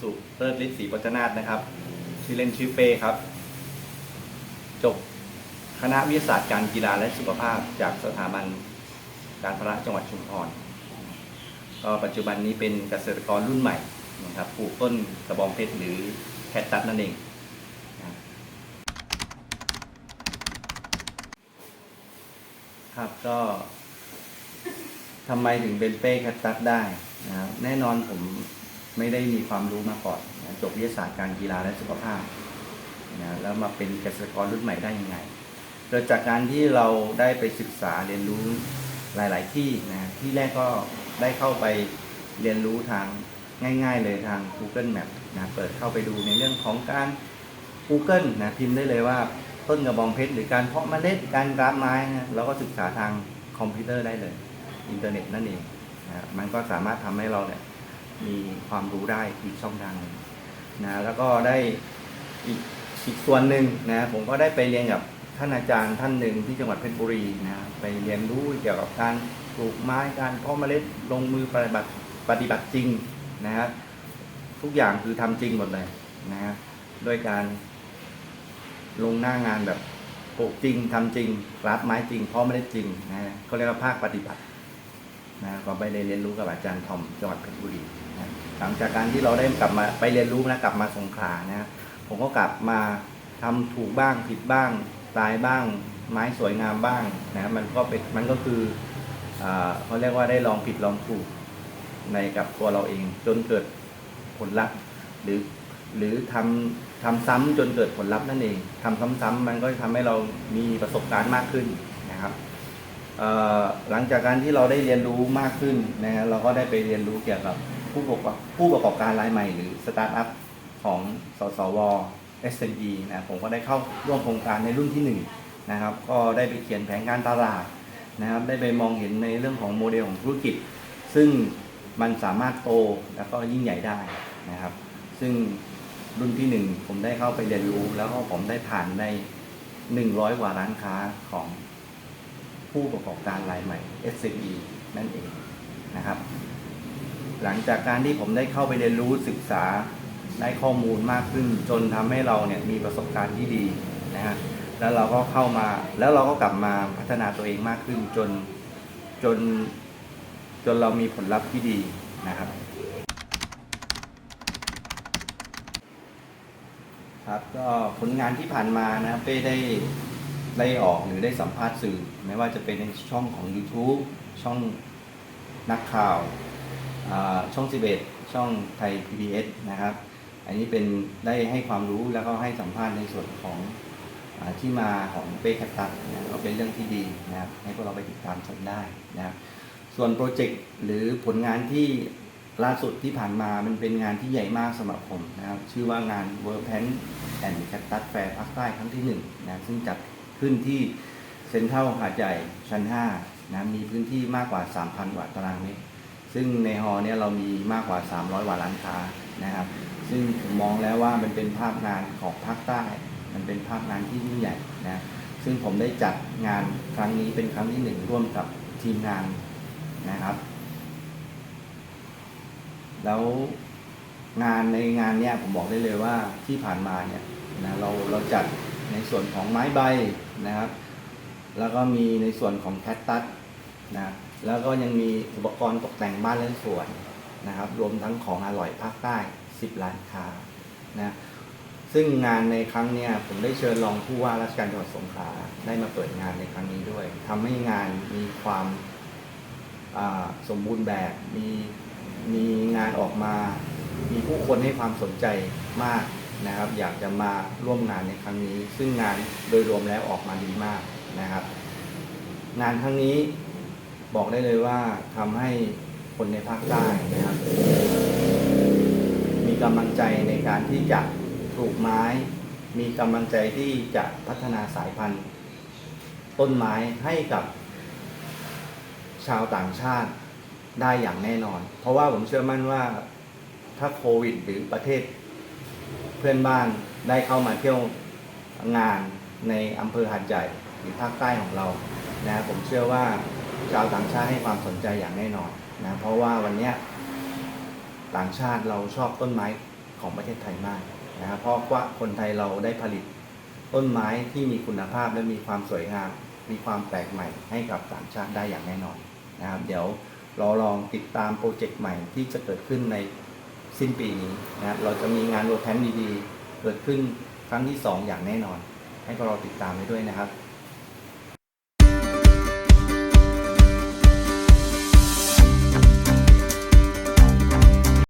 สุเลิศฤทธิ์ศรีปัจนาถนะครับชื่อเล่นชื่อเป้ครับ จบคณะวิทยาศาสตร์การกีฬาและสุขภาพจากสถาบันการพละจังหวัดชุมพรก็ปัจจุบันนี้เป็นเกษตรกรรุ่นใหม่นะครับปลูกต้นกระบองเพชรหรือแคตตัสนั่นเองครับครับก็ทำไมถึงเป็นเป้แคตตัสได้นะครับแน่นอนผม ไม่ได้มีความรู้มาก่อนนะจบวิทยาศาสตร์การกีฬาและสุขภาพนะแล้วมาเป็นเกษตรกรรุ่นใหม่ได้ยังไงเกิดจากการที่เราได้ไปศึกษาเรียนรู้หลาย ๆ ที่นะที่แรกก็ได้เข้าไปเรียนรู้ทางง่าย ๆ เลยทาง Google Map นะเปิดเข้าไปดูในเรื่องของการ Google นะพิมพ์ได้เลยว่าต้นกระบองเพชรหรือการเพาะเมล็ดการกราฟไม้นะเราก็ศึกษาทางคอมพิวเตอร์ได้เลย อินเทอร์เน็ตนั่นเองนะมันก็สามารถทำให้เราเนี่ย มีความรู้ได้อีกช่องทางหนึ่งนะแล้วก็ได้อีกอีกส่วนหนึ่งนะผมก็ได้ไปเรียนกับท่านอาจารย์ท่านหนึ่งที่จังหวัดเพชรบุรีนะไปเรียนรู้เกี่ยวกับการปลูกไม้การเพาะเมล็ดลงมือปฏิบัติปฏิบัติจริงนะฮะทุกอย่างคือทำจริงหมดเลยนะฮะด้วยการลงหน้างานแบบปลูกจริงทำจริงรับไม้จริงเพาะเมล็ดจริงนะฮะเขาเรียกว่าภาคปฏิบัติ นะก็ไปเรียนรู้กับอาจารย์ทอมจังหวัดเพชรบุรีนะหลังจากการที่เราได้กลับมาไปเรียนรู้นะกลับมาสงขลานะผมก็กลับมาทำถูกบ้างผิดบ้างตายบ้าง ไม้สวยงามบ้างนะมันก็เป็นมันก็คือเขาเรียกว่าได้ลองผิดลองถูกในกับตัวเราเอง จนเกิดผลลัพธ์หรือหรือทำทำซ้ำจนเกิดผลลัพธ์นั่นเองทำซ้ำๆมันก็จะทำให้เรามีประสบการณ์มากขึ้นนะครับ หลังจากการที่เราได้เรียนรู้มากขึ้นนะฮะเราก็ได้ไปเรียนรู้เกี่ยวกับผู้ประกอบผู้ประกอบการรายใหม่หรือสตาร์ทอัพของสสว SME นะผมก็ได้เข้าร่วมโครงการในรุ่นที่1นะครับก็ได้ไปเขียนแผนการตลาดนะครับได้ไปมองเห็นในเรื่องของโมเดลของธุรกิจ ซึ่งมันสามารถโตแล้วก็ยิ่งใหญ่ได้นะครับ ซึ่งรุ่นที่ 1 ผมได้เข้าไปเรียนรู้ แล้วก็ผมได้ผ่านใน 100 กว่าร้านค้าของ ผู้ประกอบการรายใหม่ SME นั่นเองนะครับ หลังจากการที่ผมได้เข้าไปเรียนรู้ศึกษาได้ข้อมูลมากขึ้น จนทำให้เราเนี่ยมีประสบการณ์ที่ดีนะฮะแล้วเราก็เข้ามาแล้วเราก็กลับมาพัฒนาตัวเองมากขึ้นจนจนจนเรามีผลลัพธ์ที่ดีนะครับ ครับก็ผลงานที่ผ่านมานะเป้ได้ ได้ออกหรือได้สัมภาษณ์สื่อ ไม่ว่าจะเป็นในช่องของ YouTube ช่องนักข่าวอ่าช่อง 11 ช่องไทย PBS นะครับ อันนี้เป็นได้ให้ความรู้แล้วก็ให้สัมภาษณ์ในส่วนของอที่มาของเป้แคตตัสนะก็เป็นเรื่องที่ดีนะครับให้พวกเราไปติดตามชมได้นะครับส่วนโปรเจกต์หรือผลงานที่ล่าสุดที่ผ่านมามันเป็นงานที่ใหญ่มากสำหรับผมนะครับ ชื่อว่างาน World Pan and Cactus Fair ภาคใต้ครั้งที่1นะซึ่งจัด ขึ้นที่เซ็นทรัลหาดใหญ่ชั้น5นะมีพื้นที่มากกว่า 3,000กว่าตารางเมตร ซึ่งในฮอลล์เนี่ยเรามีมากกว่า 300กว่าร้านค้านะครับ ซึ่งผมมองแล้วว่ามันเป็นภาพงานของภาคใต้ มันเป็นภาพงานที่ยิ่งใหญ่นะซึ่งผมได้จัดงานครั้งนี้เป็นครั้งที่หนึ่งร่วมกับทีมงานนะครับ แล้วงานในงานเนี่ยผมบอกได้เลยว่าที่ผ่านมาเนี่ยนะเราเราจัด ในส่วนของไม้ใบนะครับ แล้วก็มีในส่วนของแคตตัสนะแล้วก็ยังมีอุปกรณ์ตกแต่งบ้านและสวนนะครับ รวมทั้งของอร่อยภาคใต้ 10ร้านค้านะซึ่งงานในครั้งนี้ผมได้เชิญรองผู้ว่าราชการจังหวัดสงขลาได้มาเปิดงานในครั้งนี้ด้วยทำให้งานมีความาสมบูรณ์แบบมีมีงานออกมา มีผู้คนให้ความสนใจมาก นะครับ อยากจะมาร่วมงานในครั้งนี้ ซึ่งงานโดยรวมแล้วออกมาดีมากนะครับ งานครั้งนี้บอกได้เลยว่าทำให้คนในภาคใต้นะครับ มีกำลังใจในการที่จะปลูกไม้ มีกำลังใจที่จะพัฒนาสายพันธุ์ ต้นไม้ให้กับ ชาวต่างชาติได้อย่างแน่นอน เพราะว่าผมเชื่อมั่นว่าถ้าโควิด หรือประเทศ เพื่อนบ้านได้เข้ามาเที่ยวงานในอำเภอหาดใหญ่หรือภาคใต้ของเรานะผมเชื่อว่าชาวต่างชาติให้ความสนใจอย่างแน่นอนนะเพราะว่าวันนี้ต่างชาติเราชอบต้นไม้ของประเทศไทยมากนะครับเพราะว่าคนไทยเราได้ผลิตต้นไม้ที่มีคุณภาพและมีความสวยงาม มีความแปลกใหม่ให้กับต่างชาติได้อย่างแน่นอนนะครับ เดี๋ยวเราลองติดตามโปรเจกต์ใหม่ที่จะเกิดขึ้นใน สิ้นปีนี้นะเราจะมีงานเวิร์กแพนดีๆเกิดขึ้นครั้งที่ 2 อย่างแน่นอน ให้พวกเราติดตามไปด้วยนะครับ